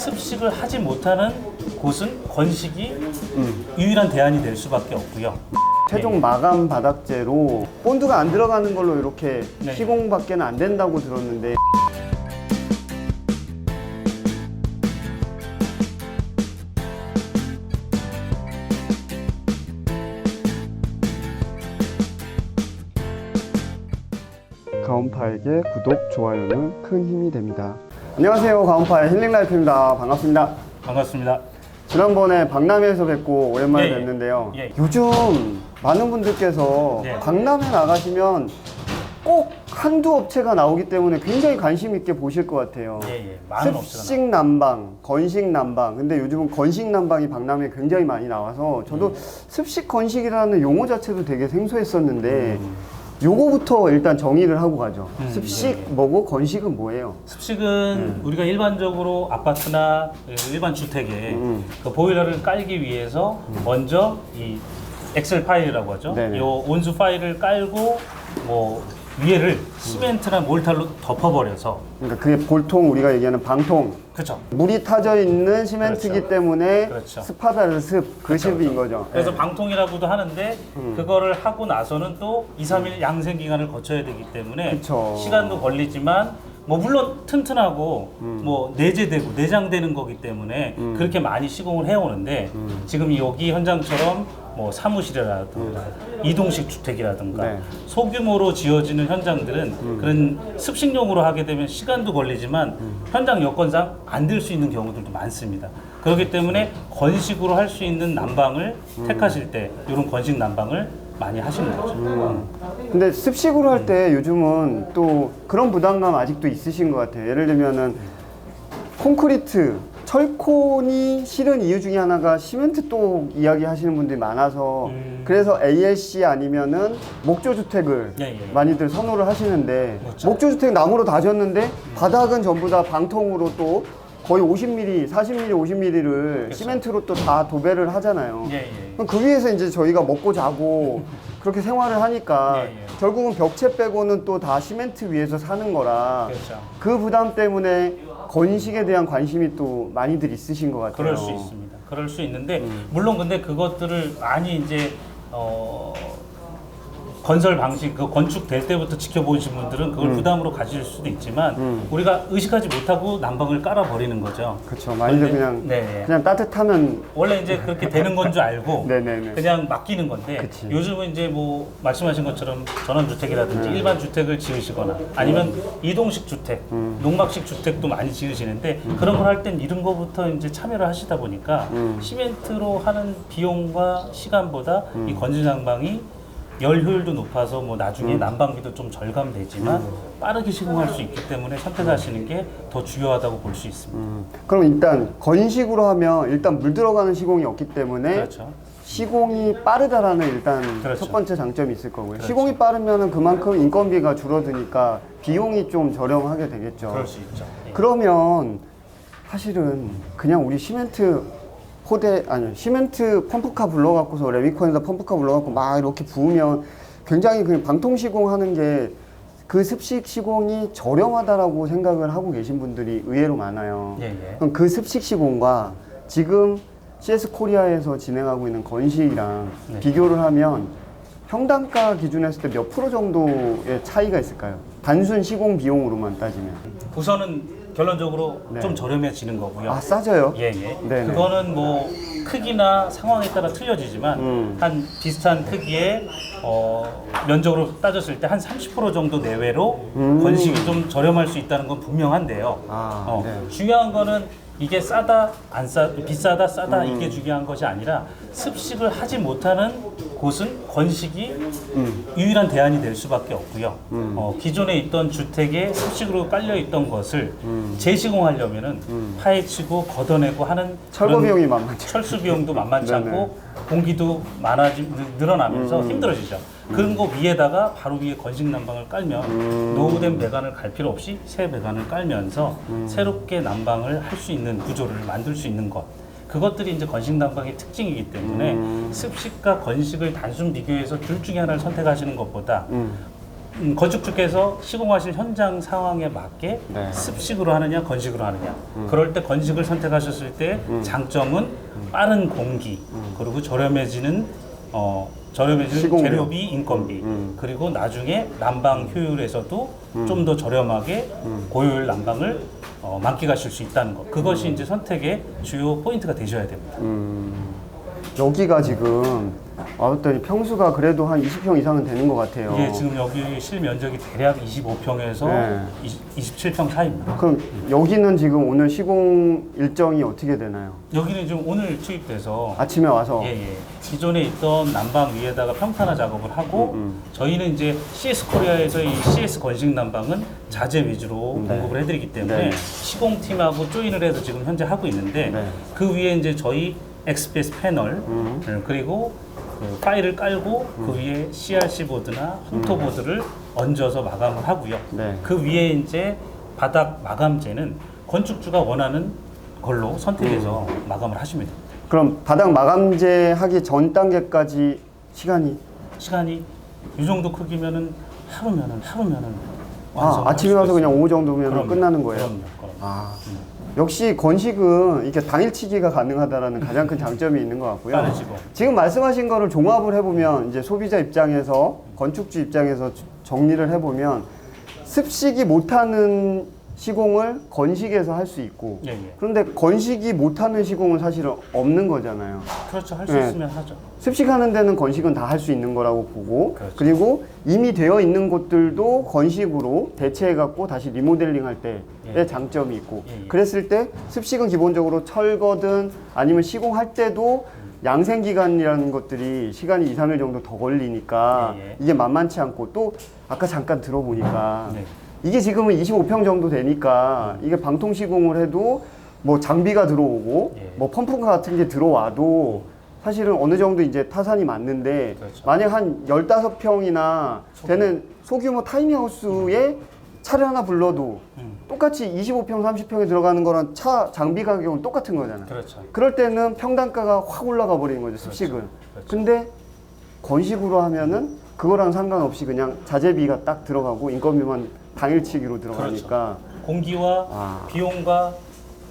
습식을 하지 못하는 곳은 건식이 음. 유일한 대안이 될 수밖에 없고요. 최종 마감 바닥재로 본드가 안 들어가는 걸로 이렇게 네. 시공밖에는 안 된다고 들었는데 가온파에게 구독, 좋아요는 큰 힘이 됩니다. 안녕하세요. 가온파의 힐링라이프입니다. 반갑습니다. 반갑습니다. 지난번에 박람회에서 뵙고 오랜만에 예, 예. 뵙는데요. 예. 요즘 많은 분들께서 예. 박람회 나가시면 꼭 한두 업체가 나오기 때문에 굉장히 관심 있게 보실 것 같아요. 예, 예. 많은 업체가 습식 난방, 건식 난방. 근데 요즘은 건식 난방이 박람회에 굉장히 많이 나와서 저도 음. 습식 건식이라는 용어 자체도 되게 생소했었는데 요거부터 일단 정의를 하고 가죠. 음, 습식 예, 예. 뭐고 건식은 뭐예요? 습식은 우리가 일반적으로 아파트나 일반 주택에 음. 그 보일러를 깔기 위해서 먼저 이 엑셀 파일이라고 하죠. 네네. 이 온수 파일을 깔고 뭐 위에를 시멘트나 몰탈로 덮어버려서 그러니까 그게 보통 우리가 얘기하는 방통 그렇죠. 물이 타져 있는 시멘트이기 그렇죠. 때문에 그렇죠. 습하다는 습, 그 습인 거죠. 그래서 예. 방통이라고도 하는데 음. 그거를 하고 나서는 또 2, 3일 양생 기간을 거쳐야 되기 때문에 그쵸. 시간도 걸리지만 뭐 물론 튼튼하고 음. 뭐 내재되고 내장되는 거기 때문에 그렇게 많이 시공을 해오는데 음. 지금 여기 현장처럼 뭐 사무실이라든가 이동식 주택이라든가 네. 음. 소규모로 지어지는 현장들은 그런 습식용으로 하게 되면 시간도 걸리지만 음. 현장 여건상 안 될 수 있는 경우들도 많습니다. 그렇기 때문에 건식으로 할 수 있는 난방을 음. 택하실 때 이런 건식 난방을 많이 하시는 거죠. 근데 습식으로 할 때 요즘은 또 그런 부담감 아직도 있으신 것 같아요. 예를 들면은 콘크리트, 철콘이 싫은 이유 중에 하나가 시멘트 똑 이야기 하시는 분들이 많아서 음. 그래서 ALC 아니면은 목조 주택을 예, 예. 많이들 선호를 하시는데 그렇죠. 목조 주택 나무로 다졌는데 바닥은 전부 다 방통으로 또 거의 50mm, 40mm, 50mm를 시멘트로 또 다 도배를 하잖아요. 예, 예. 그럼 그 위에서 이제 저희가 먹고 자고 그렇게 생활을 하니까 예, 예. 결국은 벽체 빼고는 또 다 시멘트 위에서 사는 거라 그렇죠. 그 부담 때문에 건식에 대한 관심이 또 많이들 있으신 것 같아요. 그럴 수 있습니다. 그럴 수 있는데 음. 물론 근데 그것들을 많이 이제 어 건설 방식 그 건축될 때부터 지켜보신 분들은 그걸 부담으로 가질 수도 있지만 음. 우리가 의식하지 못하고 난방을 깔아 버리는 거죠. 그렇죠. 많이들 그런데- 그냥 네. 그냥 따뜻하면 원래 이제 그렇게 되는 건 줄 알고 네네네. 그냥 맡기는 건데 그치. 요즘은 이제 뭐 말씀하신 것처럼 전원주택이라든지 네. 일반 주택을 지으시거나 아니면 이동식 주택, 음. 농막식 주택도 많이 지으시는데 그런 걸 할 땐 이런 거부터 이제 참여를 하시다 보니까 음. 시멘트로 하는 비용과 시간보다 이 건진난방이 열 효율도 높아서 뭐 나중에 음. 난방비도 좀 절감되지만 빠르게 시공할 수 있기 때문에 선택하시는 게 더 중요하다고 볼 수 있습니다. 음, 그럼 일단 건식으로 하면 일단 물 들어가는 시공이 없기 때문에 그렇죠. 시공이 빠르다라는 일단 그렇죠. 첫 번째 장점이 있을 거고요. 그렇죠. 시공이 빠르면은 그만큼 인건비가 줄어드니까 비용이 좀 저렴하게 되겠죠. 그럴 수 있죠. 예. 그러면 사실은 그냥 우리 시멘트 포대 아니 시멘트 펌프카 불러갖고서 레미콘에다 펌프카 불러갖고 막 이렇게 부으면 굉장히 그 방통 시공하는 게 그 습식 시공이 저렴하다라고 생각을 하고 계신 분들이 의외로 많아요. 예, 예. 그럼 그 습식 시공과 지금 CS 코리아에서 진행하고 있는 건식이랑 네. 비교를 하면 평당가 기준으로 했을 때 몇 프로 정도의 차이가 있을까요? 단순 시공 비용으로만 따지면. 우선은 결론적으로 네. 좀 저렴해지는 거고요. 아, 싸져요? 예, 예. 네네. 그거는 뭐 크기나 상황에 따라 틀려지지만 음. 한 비슷한 크기의 어, 면적으로 따졌을 때 한 30% 정도 내외로 음. 건식이 좀 저렴할 수 있다는 건 분명한데요. 아, 어, 네. 중요한 거는 이게 싸다 안 싸, 비싸다 싸다 음. 이게 중요한 것이 아니라 습식을 하지 못하는 곳은 건식이 음. 유일한 대안이 될 수밖에 없고요. 어, 기존에 있던 주택에 습식으로 깔려 있던 것을 재시공하려면은 파헤치고 걷어내고 하는 음. 철거 그런 비용이 만만치 철수 비용도 만만치 네네. 음. 않고 공기도 많아지 늘- 늘어나면서 힘들어지죠. 그런 거 위에다가 바로 위에 건식 난방을 깔면 음. 노후된 배관을 갈 필요 없이 새 배관을 깔면서 음. 새롭게 난방을 할 수 있는 구조를 만들 수 있는 것. 그것들이 이제 건식 난방의 특징이기 때문에 음. 습식과 건식을 단순 비교해서 둘 중에 하나를 선택하시는 것보다 음. 음, 건축 측에서 시공하실 현장 상황에 맞게 네. 습식으로 하느냐 건식으로 하느냐 그럴 때 건식을 선택하셨을 때 장점은 빠른 공기 그리고 저렴해지는 어, 저렴해지는 시공료. 재료비 인건비 음. 그리고 나중에 난방 효율에서도 좀 더 저렴하게 고효율 난방을 어, 만끽하실 수 있다는 것 그것이 이제 선택의 주요 포인트가 되셔야 됩니다. 여기가 지금 와봤더니 평수가 그래도 한 20평 이상은 되는 것 같아요. 이게 지금 여기 실면적이 대략 25평에서 네. 27평 사이입니다. 그럼 여기는 지금 오늘 시공 일정이 어떻게 되나요? 여기는 지금 오늘 투입돼서 아침에 와서 예, 예. 기존에 있던 난방 위에다가 평탄화 작업을 하고 음, 저희는 이제 CS 코리아에서 이 CS 건식 난방은 자재 위주로 네. 공급을 해드리기 때문에 네. 시공팀하고 조인을 해서 지금 현재 하고 있는데 네. 그 위에 이제 저희 XPS 패널 음. 어, 그리고 그 파일을 깔고 그 위에 CRC 보드나 홈토 보드를 얹어서 마감을 하고요. 네. 그 위에 이제 바닥 마감재는 건축주가 원하는 걸로 선택해서 음. 마감을 하시면 됩니다. 그럼 바닥 마감재 하기 전 단계까지 시간이 시간이 이 정도 크기면은 하루면은 하루면은 아, 완성을 아침에 할 와서 그냥. 오후 정도면 그럼요. 끝나는 거예요. 그럼요. 그럼요. 아, 역시 건식은 이렇게 당일치기가 가능하다라는 가장 큰 장점이 있는 것 같고요. 빠르시고. 지금 말씀하신 거를 종합을 해보면 이제 소비자 입장에서 건축주 입장에서 주- 정리를 해보면 습식이 못하는 시공을 건식에서 할 수 있고 예, 예. 그런데 건식이 못하는 시공은 사실은 없는 거잖아요. 그렇죠. 할수 네. 있으면 하죠. 습식하는 데는 건식은 다 할 수 있는 거라고 보고 그렇죠. 그리고 이미 되어 있는 곳들도 건식으로 대체해 갖고 다시 리모델링 할 때의 예. 장점이 있고 예, 예. 그랬을 때 습식은 기본적으로 철거든 아니면 시공할 때도 양생 기간이라는 것들이 시간이 2, 3일 정도 더 걸리니까 예, 예. 이게 만만치 않고 또 아까 잠깐 들어보니까 네. 이게 지금은 25평 정도 되니까 이게 방통 시공을 해도 뭐 장비가 들어오고 예. 뭐 펌프 같은 게 들어와도 사실은 어느 정도 이제 타산이 맞는데 그렇죠. 만약 한 15평이나 되는 소규모 타이니하우스에 차를 하나 불러도 음. 똑같이 25평, 30평에 들어가는 거랑 차 장비 가격은 똑같은 거잖아요. 그렇죠. 그럴 때는 평단가가 확 올라가 버리는 거죠, 습식은. 그렇죠. 근데 건식으로 하면은 그거랑 상관없이 그냥 자재비가 딱 들어가고 인건비만 당일치기로 들어가니까 공기와 아. 비용과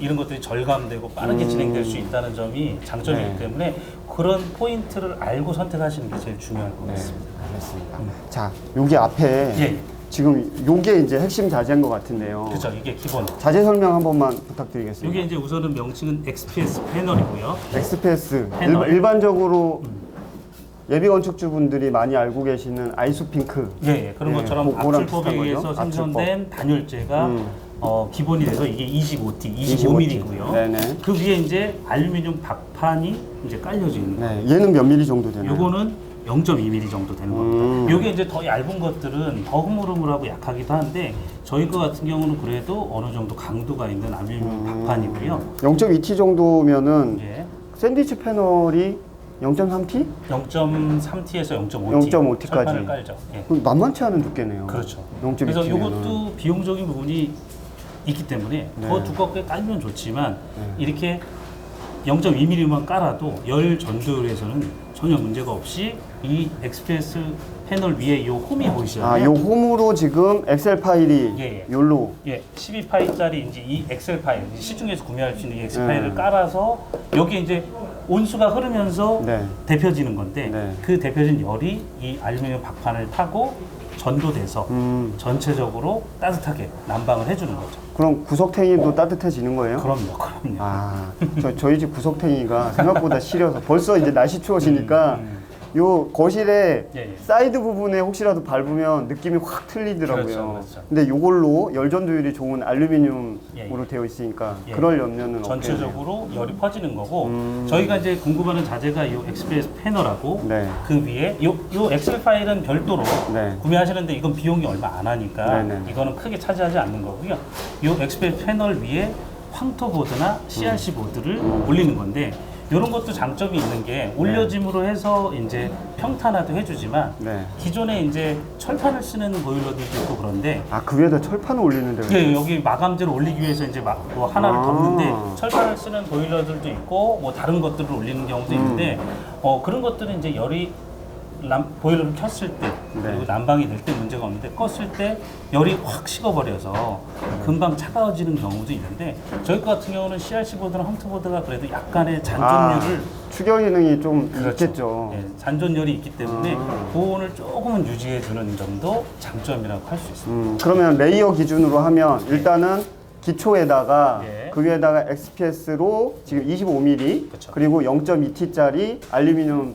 이런 것들이 절감되고 빠르게 음. 진행될 수 있다는 점이 장점이기 네. 때문에 그런 포인트를 알고 선택하시는 게 제일 중요할 것 같습니다. 알겠습니다. 자, 여기 앞에 예, 예. 지금 요게 이제 핵심 자재인 것 같은데요. 그렇죠. 이게 기본. 자재 설명 한 번만 부탁드리겠습니다. 이게 이제 우선은 명칭은 XPS 패널이고요. 엑스패스 패널. 일, 반 적으로 예비 건축주분들이 많이 알고 계시는 아이소핑크 예, 예. 그런 예, 것처럼 압출법에 비슷한 의해서 거죠? 생성된 단열재가 음. 어, 기본이 돼서 이게 25T, 25T. 25mm고요. 네네. 그 위에 이제 알루미늄 박판이 이제 깔려져 있는 거예요. 네, 얘는 몇 미리 정도 되나요? 요거는 0.2mm 정도 되는 음. 겁니다. 요게 이제 더 얇은 것들은 더 흐물흐물하고 약하기도 한데 저희 거 같은 경우는 그래도 어느 정도 강도가 있는 알루미늄 음. 박판이고요. 0.2T 정도면은 예. 샌드위치 패널이 0.3T? 0.3T에서 0.5T 0.5T 까지. 철판을 깔죠. 예. 만만치 않은 두께네요. 그렇죠. 0.2T 그래서. 이것도 비용적인 부분이 있기 때문에 더 네. 두껍게 깔면 좋지만 네. 이렇게 0.2mm만 깔아도 열 전도율에서는 전혀 문제가 없이 이 엑스프레스 패널 위에 이 홈이 아, 보이시잖아요. 요 홈으로 지금 엑셀 파일이 예, 예. 요로 예, 12파일짜리 이제 이 엑셀 파일, 이제 시중에서 구매할 수 있는 이 엑셀 음. 파일을 깔아서 여기 이제 온수가 흐르면서 네. 데펴지는 건데 네. 그 데펴진 열이 이 알루미늄 박판을 타고 전도돼서 음, 전체적으로 따뜻하게 난방을 해주는 거죠. 그럼 구석탱이도 따뜻해지는 거예요? 그럼요, 그럼요. 아, 저, 저희 집 구석탱이가 생각보다 시려서 벌써 이제 날씨 추워지니까 음, 요 거실에 예, 예. 사이드 부분에 혹시라도 밟으면 느낌이 확 틀리더라고요. 그렇죠, 그렇죠. 근데 요걸로 열 전도율이 좋은 알루미늄으로 예, 예. 되어 있으니까 예. 그럴 염려는. 전체적으로 열이 퍼지는 거고 음. 저희가 이제 공급하는 자재가 이 엑스프레스 패널하고 네. 그 위에 요, 요 엑셀 파일은 별도로 네. 구매하시는데 이건 비용이 얼마 안 하니까 네 네. 이거는 크게 차지하지 않는 거고요. 요 엑스프레스 패널 위에 황토 보드나 CRC 보드를 올리는 건데 이런 것도 장점이 있는 게 올려짐으로 해서 이제 평탄화도 해주지만 네. 기존에 이제 철판을 쓰는 보일러들도 있고 그런데 아, 그 위에다 철판을 올리는 데가 예, 여기 마감재를 올리기 위해서 이제 막 뭐 하나를 아. 덮는데 철판을 쓰는 보일러들도 있고 뭐 다른 것들을 올리는 경우도 있는데 음. 어 그런 것들은 이제 열이 람, 보일러를 켰을 때 그리고 난방이 될 때 문제가 없는데 껐을 때 열이 확 식어버려서 금방 차가워지는 경우도 있는데 저희 거 같은 경우는 CRC 보드나 홈트 보드가 그래도 약간의 잔존율을 추경 기능이 좀 그렇죠. 있겠죠. 예, 잔존열이 있기 때문에 아. 보온을 조금은 유지해 주는 점도 장점이라고 할 수 있습니다. 음, 그러면 레이어 기준으로 하면 일단은 기초에다가 예. 그 위에다가 XPS로 지금 25mm 그쵸. 그리고 0.2T짜리 알루미늄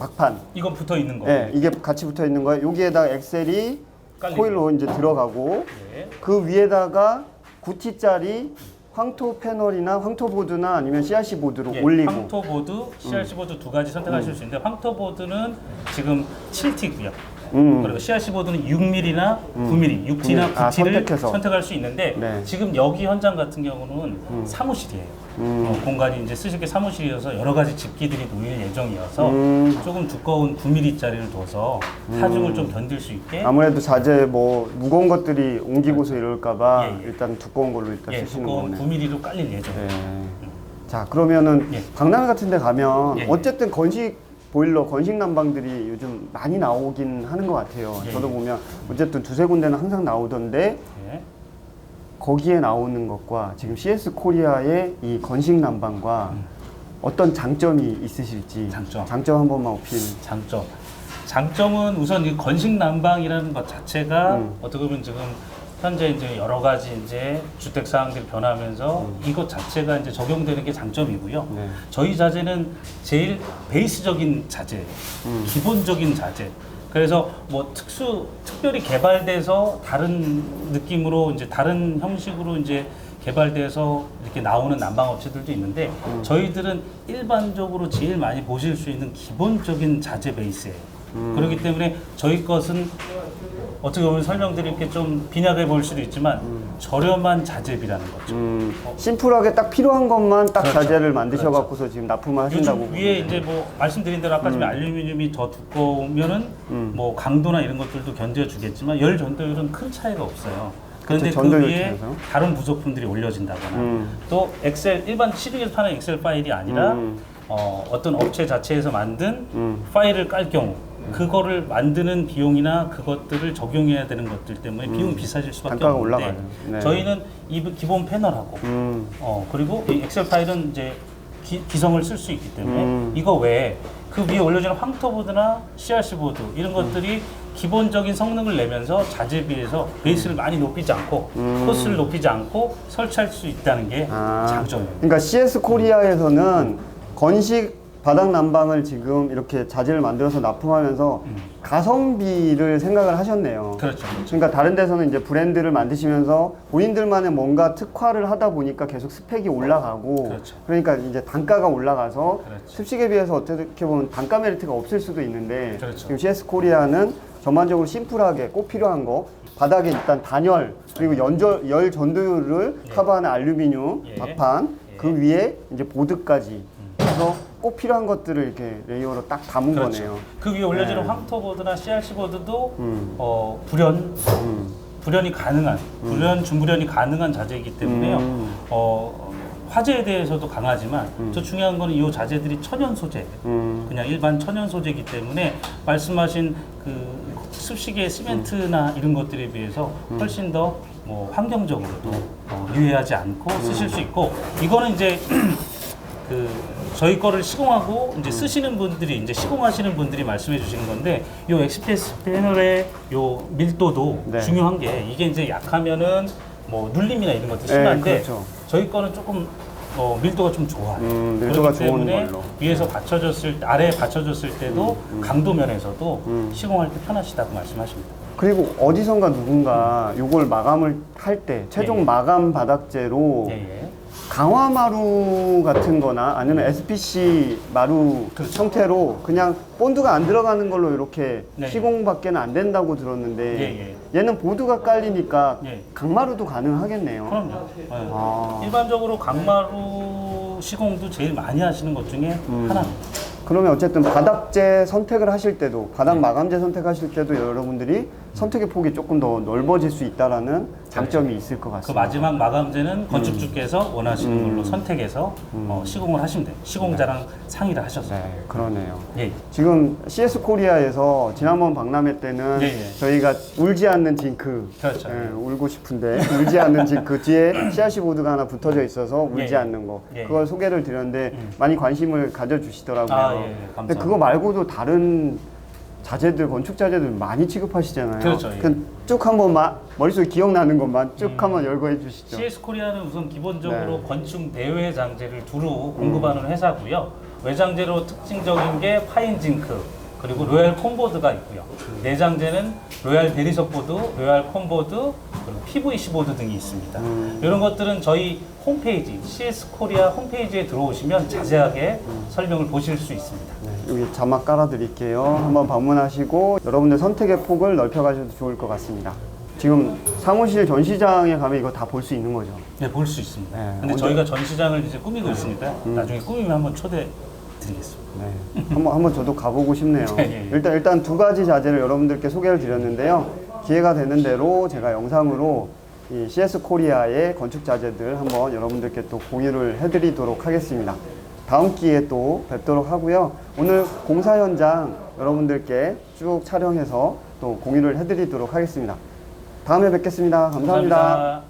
박판 이건 붙어 있는 거고. 예, 이게 같이 붙어 있는 거예요. 여기에다가 엑셀이 깔리고. 코일로 이제 들어가고 예. 그 위에다가 9T짜리 황토 패널이나 황토 보드나 아니면 CRC 보드로 예, 올리고 황토 보드, CRC 보드 두 가지 선택하실 수 있는데 황토 보드는 지금 7T고요. 음. 그리고 CRC 보드는 6mm나 9mm, 6T나 9T를 아, 선택해서. 선택할 수 있는데 네. 음. 지금 여기 현장 같은 경우는 사무실이에요. 어, 공간이 이제 쓰실 게 사무실이어서 여러 가지 집기들이 놓일 예정이어서 음. 조금 두꺼운 9mm짜리를 둬서 하중을 좀 견딜 수 있게 아무래도 자재 뭐 무거운 것들이 옮기고서 이럴까봐 예, 예. 일단 두꺼운 걸로 일단 예, 쓰시는 두꺼운 거네. 9mm로 깔릴 예정이에요. 네. 자 그러면은 예. 박람회 같은 데 가면 예, 예. 어쨌든 건식 보일러 건식 난방들이 요즘 많이 나오긴 하는 것 같아요. 예, 저도 예. 보면 어쨌든 두세 군데는 항상 나오던데 예. 거기에 나오는 것과 지금 CS 코리아의 이 건식 난방과 어떤 장점이 있으실지 장점. 한 번만 어필. 장점. 장점은 우선 이 건식 난방이라는 것 자체가 음. 어떻게 보면 지금 현재 이제 여러 가지 이제 주택 사항들이 변하면서 이것 자체가 이제 적용되는 게 장점이고요. 네. 저희 자재는 제일 베이스적인 자재, 기본적인 자재. 그래서 뭐 특수 특별히 개발돼서 다른 느낌으로 이제 다른 형식으로 이제 개발돼서 이렇게 나오는 난방 업체들도 있는데 저희들은 일반적으로 제일 많이 보실 수 있는 기본적인 자재 베이스예요. 그렇기 때문에 저희 것은 어떻게 보면 설명드릴 게 좀 빈약해 보일 수도 있지만 저렴한 자재비라는 거죠. 음, 심플하게 딱 필요한 것만 딱 그렇죠. 자재를 만드셔 갖고서 지금 납품을 하신다고. 요즘 위에 이제 뭐 말씀드린 대로 아까 전에 알루미늄이 더 두꺼우면은 뭐 강도나 이런 것들도 견뎌주겠지만 열 전도율은 큰 차이가 없어요. 그런데 그렇죠, 그 전도율 위에 차이에서. 다른 부속품들이 올려진다거나 음. 또 엑셀 일반 시중에서 파는 엑셀 파일이 아니라 음. 어, 어떤 업체 자체에서 만든 음. 파일을 깔 경우 그거를 만드는 비용이나 그것들을 적용해야 되는 것들 때문에 비용 이 비싸질 수밖에 음. 단가가 없는데 올라가요. 네. 저희는 이 기본 패널하고 음, 어 그리고 이 엑셀 파일은 이제 기, 기성을 쓸 수 있기 때문에 음. 이거 외에 그 위에 올려지는 황토 보드나 CRC 보드 이런 것들이 기본적인 성능을 내면서 자재비에서 베이스를 많이 높이지 않고 음. 코스를 높이지 않고 설치할 수 있다는 게 아. 장점이에요. 그러니까 CS 코리아에서는 건식 바닥 난방을 지금 이렇게 자재를 만들어서 납품하면서 가성비를 생각을 하셨네요. 그렇죠. 그러니까 다른 데서는 이제 브랜드를 만드시면서 본인들만의 뭔가 특화를 하다 보니까 계속 스펙이 올라가고 그렇죠. 러니까 이제 단가가 올라가서 그렇죠. 습식에 비해서 어떻게 보면 단가 메리트가 없을 수도 있는데 그렇죠. 지금 CS 코리아는 전반적으로 심플하게 꼭 필요한 거 바닥에 일단 단열 그리고 연절 열 전도율을 예. 커버하는 알루미늄 예. 박판 예. 그 위에 이제 보드까지 해서 꼭 필요한 것들을 이렇게 레이어로 딱 담은 그렇죠. 거네요. 그 위에 올려지는 네. 황토 보드나 CRC 보드도 음. 어, 불연 음. 불연이 가능한 불연 준불연이 가능한 자재이기 때문에요. 음. 어, 화재에 대해서도 강하지만 또 중요한 거는 이 자재들이 천연 소재. 음. 그냥 일반 천연 소재이기 때문에 말씀하신 그 습식의 시멘트나 이런 것들에 비해서 훨씬 더 뭐 환경적으로도 어, 유해하지 않고 쓰실 수 있고 이거는 이제 그 저희 거를 시공하고 이제 쓰시는 분들이 이제 시공하시는 분들이 말씀해 주시는 건데 요 엑스프레스 패널의 요 밀도도 네. 중요한 게 이게 이제 약하면은 뭐 눌림이나 이런 것도 네, 심한데 그렇죠. 저희 거는 조금 어, 밀도가 좀 좋아요. 음, 밀도가 그렇기 좋은 때문에 걸로. 위에서 받쳐졌을 때 아래에 받쳐졌을 때도 음, 강도 면에서도 시공할 때 편하시다고 말씀하십니다. 그리고 어디선가 누군가 요걸 마감을 할 때 최종 예, 예. 마감 바닥재로 예, 예. 강화 마루 같은 거나 아니면 SPC 마루 그렇죠. 형태로 그냥 본드가 안 들어가는 걸로 이렇게 네. 시공밖에는 안 된다고 들었는데 예, 얘는 보드가 깔리니까 예. 강마루도 가능하겠네요. 그럼요. 예. 아. 일반적으로 강마루 시공도 제일 많이 하시는 것 중에 음. 하나입니다. 그러면 어쨌든 바닥재 선택을 하실 때도 바닥 마감재 선택하실 때도 여러분들이 선택의 폭이 조금 더 넓어질 수 있다라는 장점이 있을 것 그 같습니다. 마지막 마감재는 건축주께서 원하시는 음. 걸로 선택해서 어, 시공을 하시면 돼요. 시공자랑 상의를 하셔서. 네, 그러네요. 예. 지금 CS 코리아에서 지난번 박람회 때는 네, 네. 저희가 울지 않는 징크, 그렇죠. 예, 울고 싶은데 울지 않는 징크 뒤에 CRC 보드가 하나 붙어져 있어서 울지 예, 예. 않는 거 예, 예. 그걸 소개를 드렸는데 음. 많이 관심을 가져주시더라고요. 아, 예, 예. 근데 감사합니다. 그거 말고도 다른 자재들 건축 자재들 많이 취급하시잖아요. 그렇죠, 예. 쭉 한번 마, 머릿속에 기억나는 것만 쭉 음. 한번 열거 해 주시죠. CS 코리아는 우선 기본적으로 네. 건축 내외 장재를 두루 공급하는 회사고요. 외장재로 특징적인 게 파인 징크 그리고 로얄 콤보드가 있고요. 내장재는 로얄 대리석 보드, 로얄 콤보드 그리고 PVC 보드 등이 있습니다. 음. 이런 것들은 저희 홈페이지 CS 코리아 홈페이지에 들어오시면 자세하게 설명을 보실 수 있습니다. 네, 여기 자막 깔아드릴게요. 한번 방문하시고 여러분들 선택의 폭을 넓혀가셔도 좋을 것 같습니다. 지금 사무실 전시장에 가면 이거 다 볼 수 있는 거죠. 네, 볼 수 있습니다. 네, 근데 언제- 저희가 전시장을 이제 꾸미고 있으니까 나중에 꾸미면 한번 초대 드리겠습니다. 네, 한번 한번 저도 가보고 싶네요. 예, 예. 일단 일단 두 가지 자재를 여러분들께 소개를 드렸는데요. 기회가 되는 대로 제가 영상으로 이 CS 코리아의 건축 자재들 한번 여러분들께 또 공유를 해드리도록 하겠습니다. 다음 기회에 또 뵙도록 하고요. 오늘 공사 현장 여러분들께 쭉 촬영해서 또 공유를 해드리도록 하겠습니다. 다음에 뵙겠습니다 감사합니다. 감사합니다.